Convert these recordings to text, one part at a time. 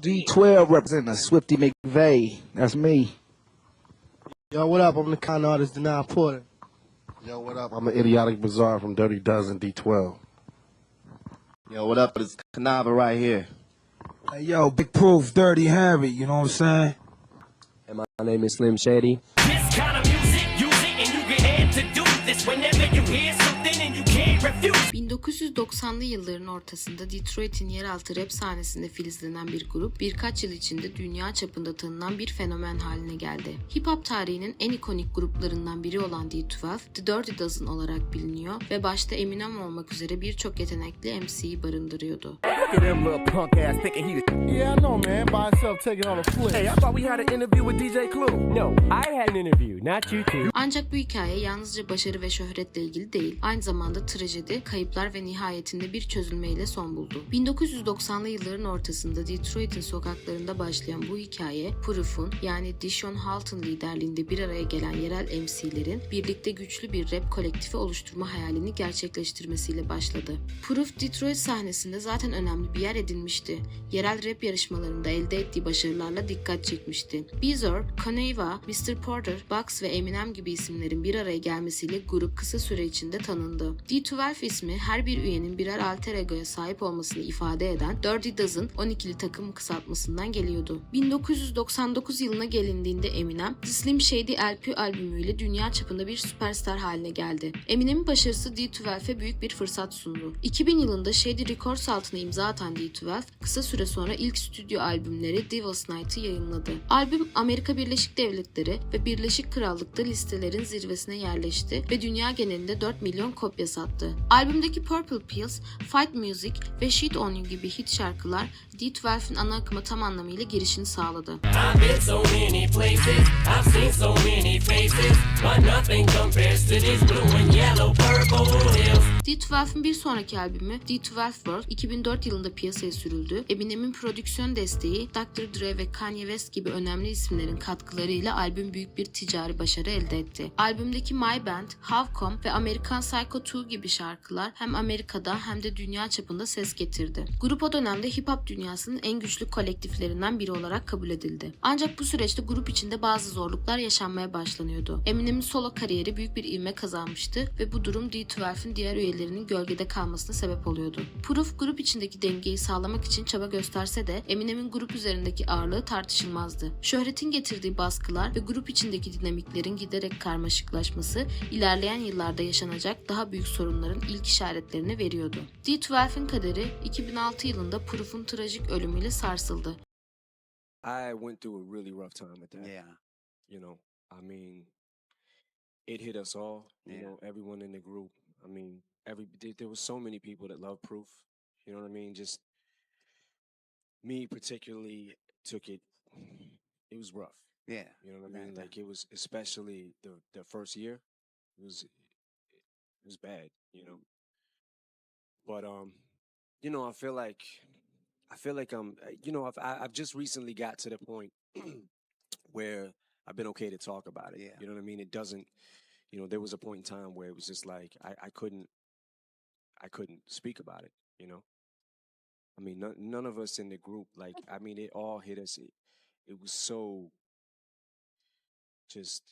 D12 representing Swifty McVeigh. That's me. Yo, what up? I'm the con artist, Denial Porter. Yo, what up? I'm an idiotic bizarre from Dirty Dozen D12. Yo, what up? It's Canava right here. Hey, yo, Big Proof, Dirty Harry, you know what I'm saying? And my name is Slim Shady. 1990'lı yılların ortasında Detroit'in yeraltı rap sahnesinde filizlenen bir grup birkaç yıl içinde dünya çapında tanınan bir fenomen haline geldi. Hip hop tarihinin en ikonik gruplarından biri olan D12, The Dirty Dozen olarak biliniyor ve başta Eminem olmak üzere birçok yetenekli MC'yi barındırıyordu. Look at them little punk ass thinking he the. Yeah, I know, man. By himself taking on a flick. Hey, I thought we had an interview with DJ Clue. No, I had an interview, not you two. Ancak bu hikaye yalnızca başarı ve şöhretle ilgili değil, aynı zamanda trajedi, kayıplar ve nihayetinde bir çözülmeyle son buldu. 1990'lı yılların ortasında Detroit'in sokaklarında başlayan bu hikaye, Proof'un yani Dishon Halton liderliğinde bir araya gelen yerel MC'lerin birlikte güçlü bir rap kolektifi oluşturma hayalini gerçekleştirmesiyle başladı. Proof, Detroit sahnesinde zaten önemli bir yer edinmişti. Yerel rap yarışmalarında elde ettiği başarılarla dikkat çekmişti. Beezer, Coneva, Mr. Porter, Bugs ve Eminem gibi isimlerin bir araya gelmesiyle grup kısa süre içinde tanındı. D12 ismi her bir üyenin birer alter egoya sahip olmasını ifade eden Dirty Dozen 12'li takım kısaltmasından geliyordu. 1999 yılına gelindiğinde Eminem, The Slim Shady LP albümüyle dünya çapında bir süperstar haline geldi. Eminem'in başarısı D12'e büyük bir fırsat sundu. 2000 yılında Shady Records altına imza atan D12, kısa süre sonra ilk stüdyo albümleri Devil's Night'ı yayınladı. Albüm Amerika Birleşik Devletleri ve Birleşik Krallık'ta listelerin zirvesine yerleşti ve dünya genelinde 4 milyon kopya sattı. Albümdeki Purple Pills, Fight Music ve Shit On You gibi hit şarkılar D12'in ana akıma tam anlamıyla girişini sağladı. So places, so faces, but nothing compares to these blue and yellow purple hills. D12'in bir sonraki albümü D12 World 2004 yılında piyasaya sürüldü. Eminem'in prodüksiyon desteği, Dr. Dre ve Kanye West gibi önemli isimlerin katkılarıyla albüm büyük bir ticari başarı elde etti. Albümdeki My Band, How Come ve American Psycho 2 gibi şarkılar hem Amerika'da hem de dünya çapında ses getirdi. Grup o dönemde hip hop dünyasının en güçlü kolektiflerinden biri olarak kabul edildi. Ancak bu süreçte grup içinde bazı zorluklar yaşanmaya başlanıyordu. Eminem'in solo kariyeri büyük bir ivme kazanmıştı ve bu durum D12'in diğer üyelerinin gölgede kalmasına sebep oluyordu. Proof grup içindeki dengeyi sağlamak için çaba gösterse de Eminem'in grup üzerindeki ağırlığı tartışılmazdı. Şöhretin getirdiği baskılar ve grup içindeki dinamiklerin giderek karmaşıklaşması ilerleyen yıllarda yaşanacak daha büyük sorunların ilk işaretlerini veriyordu. D12'in kaderi 2006 yılında Proof'un trajik ölümüyle sarsıldı. I went through a really rough time with that. Yeah. You know, I mean, it hit us all. You Yeah. know, everyone in the group. I mean, every there, there was so many people that love proof. You know what I mean? Just me particularly took it. It was rough. Yeah. You know what I mean? Like it was, especially the the first year. It was it was bad. You know. But um, you know, I feel like I feel like I'm. uh, You know, I've I've just recently got to the point where I've been okay to talk about it. Yeah. You know what I mean? It doesn't. You know, there was a point in time where it was just like I I couldn't I couldn't speak about it. You know. I mean, none, none of us in the group, like, I mean, it all hit us. It, it was so just,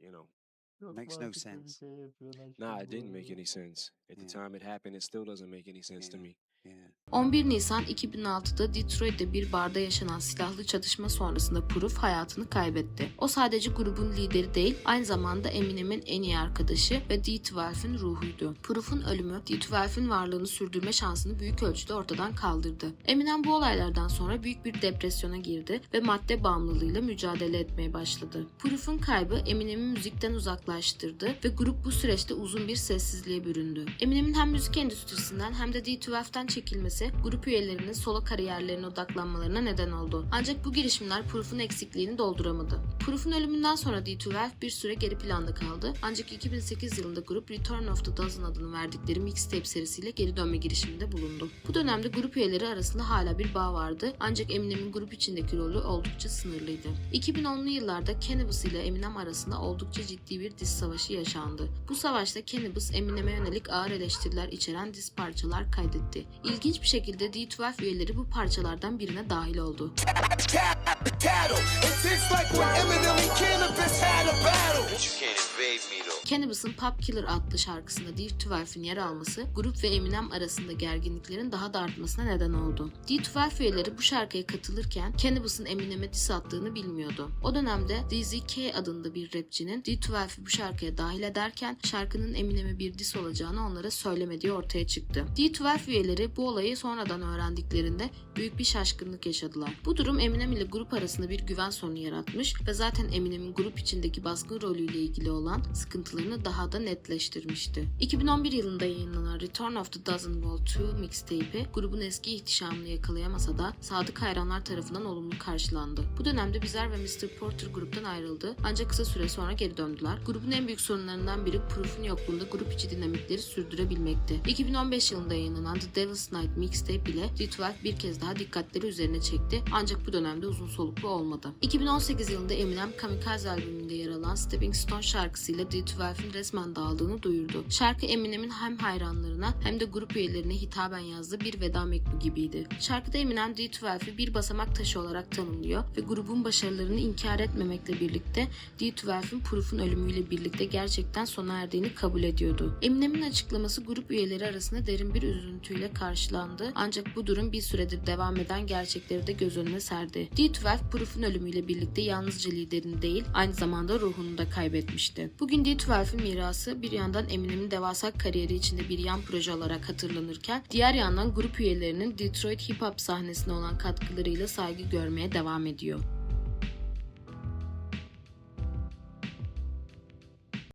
you know, Makes no sense. nah, it didn't make any sense. At the time it happened, it still doesn't make any sense to me. Yeah. 11 Nisan 2006'da Detroit'te bir barda yaşanan silahlı çatışma sonrasında Proof hayatını kaybetti. O sadece grubun lideri değil, aynı zamanda Eminem'in en iyi arkadaşı ve D12'in ruhuydu. Proof'un ölümü D12'in varlığını sürdürme şansını büyük ölçüde ortadan kaldırdı. Eminem bu olaylardan sonra büyük bir depresyona girdi ve madde bağımlılığıyla mücadele etmeye başladı. Proof'un kaybı Eminem'i müzikten uzaklaştırdı ve grup bu süreçte uzun bir sessizliğe büründü. Eminem'in hem müzik endüstrisinden hem de D12'den çekilmesi grup üyelerinin solo kariyerlerine odaklanmalarına neden oldu. Ancak bu girişimler Proof'un eksikliğini dolduramadı. Proof'un ölümünden sonra D12 bir süre geri planda kaldı. Ancak 2008 yılında grup Return of the Dozen adını verdikleri mixtape serisiyle geri dönme girişiminde bulundu. Bu dönemde grup üyeleri arasında hala bir bağ vardı ancak Eminem'in grup içindeki rolü oldukça sınırlıydı. 2010'lu yıllarda Cannabis ile Eminem arasında oldukça ciddi bir diss savaşı yaşandı. Bu savaşta Cannabis Eminem'e yönelik ağır eleştiriler içeren diss parçalar kaydetti. İlginç bir şekilde D12 üyeleri bu parçalardan birine dahil oldu. Cannabis'ın Pop Killer adlı şarkısında D12'in yer alması grup ve Eminem arasında gerginliklerin daha da artmasına neden oldu. D12 üyeleri bu şarkıya katılırken Cannabis'ın Eminem'e diss attığını bilmiyordu. O dönemde DZK adında bir rapçinin D12'i bu şarkıya dahil ederken şarkının Eminem'e bir diss olacağını onlara söylemediği ortaya çıktı. D12 üyeleri bu olayı sonradan öğrendiklerinde büyük bir şaşkınlık yaşadılar. Bu durum Eminem ile grup arasında bir güven sorunu yaratmış ve zaten Eminem'in grup içindeki baskın rolüyle ilgili olan sıkıntılarını daha da netleştirmişti. 2011 yılında yayınlanan Return of the Dozen Wall 2 mixtape'i grubun eski ihtişamını yakalayamasa da sadık hayranlar tarafından olumlu karşılandı. Bu dönemde Bizar ve Mr. Porter gruptan ayrıldı ancak kısa süre sonra geri döndüler. Grubun en büyük sorunlarından biri Proof'un yokluğunda grup içi dinamikleri sürdürebilmekti. 2015 yılında yayınlanan The Devil's Night mixtape ile D12 bir kez daha dikkatleri üzerine çekti ancak bu dönemde uzun soluklu olmadı. 2018 yılında Eminem Kamikaze albümünde yer alan Stepping Stone şarkısıyla D12'in resmen dağıldığını duyurdu. Şarkı Eminem'in hem hayranlarına hem de grup üyelerine hitaben yazdığı bir veda mektubu gibiydi. Şarkıda Eminem D12'i bir basamak taşı olarak tanımlıyor ve grubun başarılarını inkar etmemekle birlikte D12'in Proof'un ölümüyle birlikte gerçekten sona erdiğini kabul ediyordu. Eminem'in açıklaması grup üyeleri arasında derin bir üzüntüyle karşılandı ancak bu durum bir süredir devam eden gerçekleri de göz önüne serdi. D12 Proof'un ölümüyle birlikte yalnızca liderini değil aynı zamanda ruhunu da kaybetmişti. Bugün D12'in mirası bir yandan Eminem'in devasa kariyeri içinde bir yan proje olarak hatırlanırken diğer yandan grup üyelerinin Detroit hip hop sahnesine olan katkılarıyla saygı görmeye devam ediyor.